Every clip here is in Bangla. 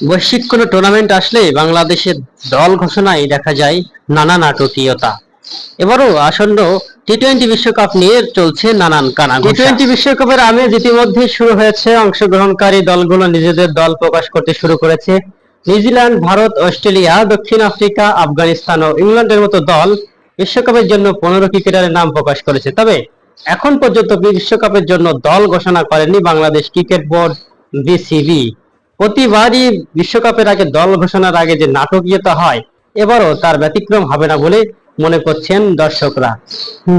বৈশ্বিক কোনো টুর্নামেন্ট আসলে বাংলাদেশের দল ঘোষণায় দেখা যায় নানা নাটকীয়তা। এবারও আসন্ন টি টোয়েন্টি বিশ্বকাপ নিয়ে চলছে নানান কানা টি টোয়েন্টি বিশ্বকাপের আমেজ ইতিমধ্যে শুরু হয়েছে অংশগ্রহণকারী দলগুলো নিজেদের দল প্রকাশ করতে শুরু করেছে। নিউজিল্যান্ড, ভারত, অস্ট্রেলিয়া, দক্ষিণ আফ্রিকা, আফগানিস্তান ও ইংল্যান্ডের মতো দল বিশ্বকাপের জন্য পনেরো ক্রিকেটারের নাম প্রকাশ করেছে। তবে এখন পর্যন্ত বিশ্বকাপের জন্য দল ঘোষণা করেনি বাংলাদেশ ক্রিকেট বোর্ড বিসিবি। প্রতিবারই বিশ্বকাপের আগে দল ঘোষণার আগে যে নাটকীয়তা হয়, এবারও তার ব্যতিক্রম হবে না বলে মনে করছেন দর্শকরা।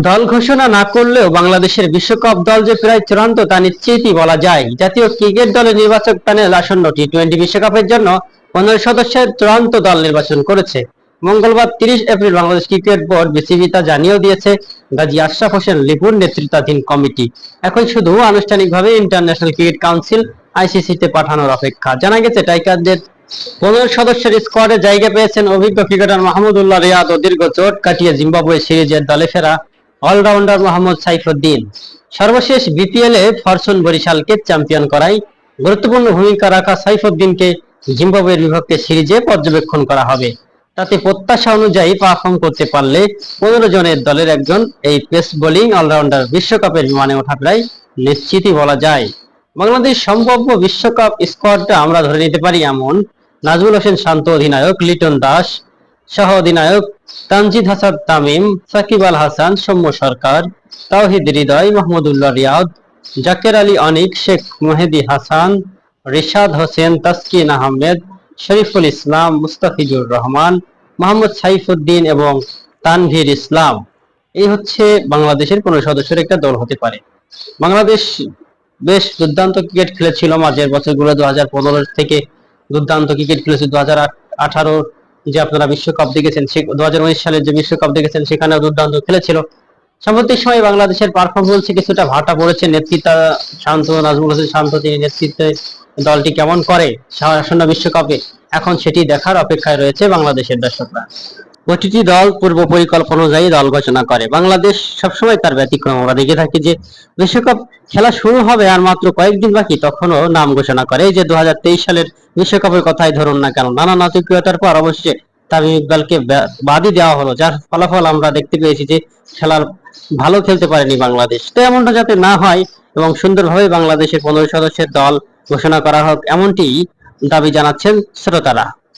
দল ঘোষণা না করলেও বাংলাদেশের বিশ্বকাপ দল যে প্রায় চূড়ান্ত তা নিশ্চিতই বলা যায়। জাতীয় ক্রিকেট দলের নির্বাচক প্যানেল আসন্ন টি টোয়েন্টি বিশ্বকাপের জন্য পনেরো সদস্যের চূড়ান্ত দল নির্বাচন করেছে। মঙ্গলবার তিরিশ April Bangladesh cricket board BCB তা জানিয়েও দিয়েছে, গাজী আশরাফ হোসেন লিপুর নেতৃত্বাধীন কমিটি। এখন শুধু আনুষ্ঠানিকভাবে ইন্টারন্যাশনাল ক্রিকেট কাউন্সিল আইসিসি তে পাঠানোর অপেক্ষা। জানা গেছে টাইগারদের পনেরো সদস্যের স্কোয়াডে জায়গা পেয়েছেন অভিজ্ঞ ক্রিকেটার মাহমুদুল্লাহ রিয়াদ ও দীর্ঘ চোট কাটিয়ে জিম্বাবুয়ে সিরিজের দলে ফেরা অলরাউন্ডার মোহাম্মদ সাইফুদ্দিন। সর্বশেষ বিপিএল এ ফরচুন বরিশালকে চ্যাম্পিয়ন করায় গুরুত্বপূর্ণ ভূমিকা রাখা সাইফুদ্দিনকে জিম্বাবুয়ের বিপক্ষে সিরিজে পর্যবেক্ষণ করা হবে। তাতে প্রত্যাশা অনুযায়ী পারফর্ম করতে পারলে পনেরো জনের দলের একজন এই পেস বোলিং অলরাউন্ডার বিশ্বকাপের বিমানে ওঠা প্রায় নিশ্চিতই বলা যায়। বাংলাদেশ সম্ভাব্য বিশ্বকাপ স্কোয়াডটা আমরা ধরে নিতে পারি এমন। নাজমুল হোসেন শান্ত অধিনায়ক, লিটন দাস সহ অধিনায়ক তানজিদ হাসান তামিম, সাকিব আল হাসান, সৌম্য সরকার, তাওহিদ হৃদয়, মাহমুদুল্লাহ রিয়াদ, জাকের আলী অনিক, শেখ মেহেদি হাসান, রিশাদ হোসেন, তাসকিন আহমেদ, শরীফুল ইসলাম, মুস্তাফিজুর রহমান, মোহাম্মদ সাইফুদ্দিন এবং তানভীর ইসলাম। এই হচ্ছে বাংলাদেশের কোন সদস্যের একটা দল হতে পারে। বাংলাদেশ বেশ দুর্দান্ত ক্রিকেট খেলেছিল মাঝের বছরগুলো দু হাজার পনেরো থেকে দুর্দান্ত ক্রিকেট খেলেছে। দু হাজার আঠারো যে আপনারা বিশ্বকাপ দেখেছেন দু হাজার উনিশ সালের যে বিশ্বকাপ দেখেছেন, সেখানেও দুর্দান্ত খেলেছিল। সাম্প্রতিক সময়ে বাংলাদেশের পারফরমেন্সে কিছুটা ভাটা পড়েছে। নেতৃত্ব শান্ত নাজমুল হোসেন শান্ত তিনি নেতৃত্বে দলটি কেমন করে? আসন্ন বিশ্বকাপে এখন সেটি দেখার অপেক্ষায় রয়েছে বাংলাদেশের দর্শকরা। প্রতিটি দল পূর্ব পরিকল্পনা অনুযায়ী দল ঘোষণা করে। বাংলাদেশ সবসময় তার ব্যতিক্রম। আমরা দেখে থাকি যে বিশ্বকাপ খেলা শুরু হবে আর মাত্র কয়েকদিন বাকি, তখনও নাম ঘোষণা করে। এই যে দু সালের বিশ্বকাপের কথাই ধরুন না কেন নানা নাটকীয়তার পর অবশ্যই তামিম ইকবালকে বাদই দেওয়া হলো, যার ফলাফল আমরা দেখতে পেয়েছি যে খেলার ভালো খেলতে পারেনি বাংলাদেশ। তো এমনটা যাতে না হয় এবং সুন্দরভাবে বাংলাদেশের পনেরো সদস্যের দল ঘোষণা করা হোক এমনটি দাবি জানাচ্ছেন শ্রোতারা।